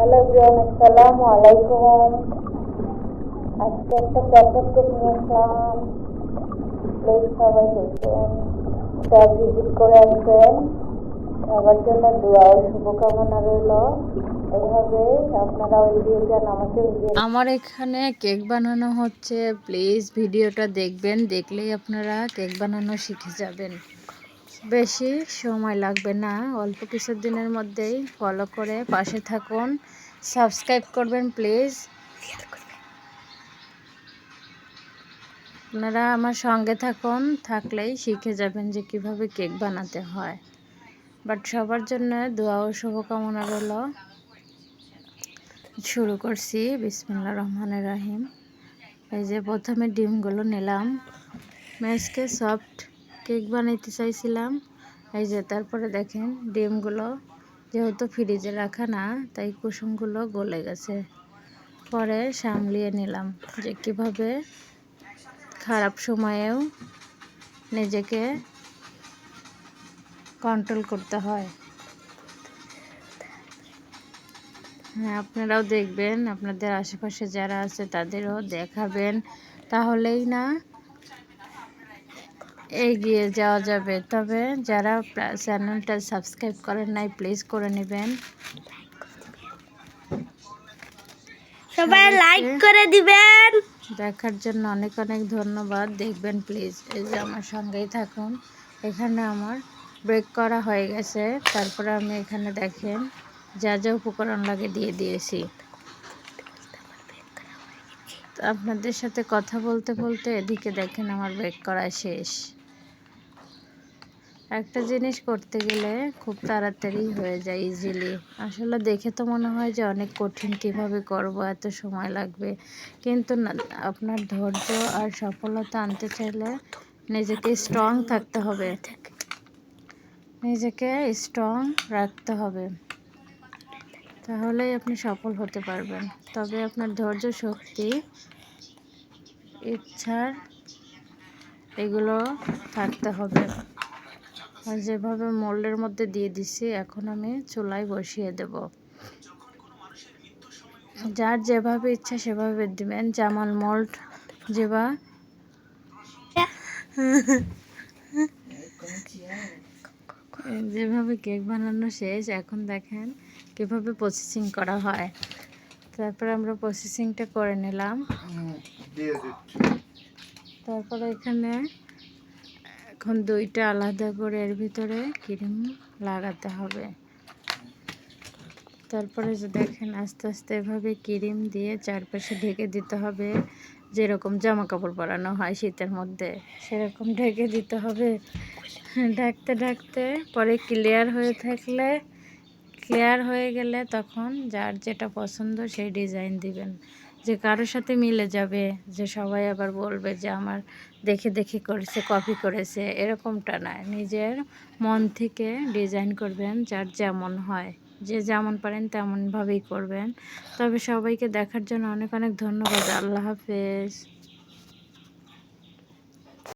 Hello everyone, আসসালামু আলাইকুম। আজকে একটা প্যাকেট কেক নিয়ে আসলাম। প্লিজ সবাই দেখবেন তা ভিজিট করে আসবেন। সবার জন্য দোয়া ও শুভকামনা রইল। এভাবে আপনারা এগিয়ে যান আমাকে আমার এখানে কেক বানানো হচ্ছে। প্লিজ ভিডিওটা দেখবেন, দেখলেই আপনারা কেক বানানো শিখে যাবেন। বেশি সময় লাগবে না। অল্প কিছু দিনের মধ্যেই ফলো করে পাশে থাকুন। সাবস্ক্রাইব করবেন প্লিজ আপনারা আমার সঙ্গে থাকুন, থাকলেই শিখে যাবেন যে কীভাবে কেক বানাতে হয়। বাট সবার জন্য দোয়া ও শুভকামনা রইল। শুরু করছি। বিসমিল্লা রহমান রাহিম। এই যে প্রথমে ডিমগুলো নিলাম। ম্যাচকে সফট কেক বানাইতে চাইছিলাম। এই যে তারপরে দেখেন ডিমগুলো যেহেতু ফ্রিজে রাখা না, তাই কুসুমগুলো গলে গেছে। পরে সামলিয়ে নিলাম যে কীভাবে খারাপ সময়েও নিজেকে কন্ট্রোল করতে হয়। হ্যাঁ আপনারাও দেখবেন, আপনাদের আশেপাশে যারা আছে তাদেরও দেখাবেন। তাহলেই না এগিয়ে যাওয়া যাবে। তবে যারা চ্যানেলটা সাবস্ক্রাইব করেন নাই প্লিজ করে নেবেন। সবাই লাইক করে দিবেন। দেখার জন্য অনেক অনেক ধন্যবাদ। দেখবেন প্লিজ এই যে আমার সঙ্গেই থাকুন। এখানে আমার ব্রেক করা হয়ে গেছে। তারপরে আমি এখানে দেখেন যা যা উপকরণ লাগে দিয়ে দিয়েছি। তো আপনাদের সাথে কথা বলতে বলতে এদিকে দেখেন আমার ব্রেক করা শেষ। একটা জিনিস করতে গেলে খুব তাড়াতাড়ি হয়ে যায় ইজিলি আসলে দেখে তো মনে হয় যে অনেক কঠিন কীভাবে করব, এত সময় লাগবে। কিন্তু আপনার ধৈর্য আর সফলতা আনতে চাইলে নিজেকে স্ট্রং থাকতে হবে। নিজেকে স্ট্রং রাখতে হবে। তাহলেই আপনি সফল হতে পারবেন। তবে আপনার ধৈর্য, শক্তি, ইচ্ছার এগুলো থাকতে হবে। যেভাবে মোল্ডের মধ্যে দিয়ে দিছি এখন আমি চুলায় বসিয়ে দেব। যার যেভাবে ইচ্ছা সেভাবে দিবেন। যেমন মোল্ড যেবা। যেভাবে কেক বানানো শেষ এখন দেখেন কীভাবে প্রসেসিং করা হয়। তারপরে আমরা প্রসেসিংটা করে নিলাম। তারপরে এখানে এখন দুইটা আলাদা করে এর ভিতরে ক্রিম লাগাতে হবে। তারপরে যে দেখেন আস্তে আস্তে এভাবে ক্রিম দিয়ে চারপাশে ঢেকে দিতে হবে। যেরকম জামা কাপড় পরানো হয় শীতের মধ্যে, সেরকম ঢেকে দিতে হবে। ঢাকতে ঢাকতে পরে ক্লিয়ার হয়ে থাকলে ক্লিয়ার হয়ে গেলে তখন যার যেটা পছন্দ সেই ডিজাইন দিবেন। যে কারোর সাথে মিলে যাবে, যে সবাই আবার বলবে যে আমার দেখে দেখে করেছে কপি করেছে, এরকমটা নয় নিজের মন থেকে ডিজাইন করবেন যার যেমন হয়। যে যেমন পারেন তেমনভাবেই করবেন। তবে সবাইকে দেখার জন্য অনেক অনেক ধন্যবাদ। আল্লাহ হাফেজ।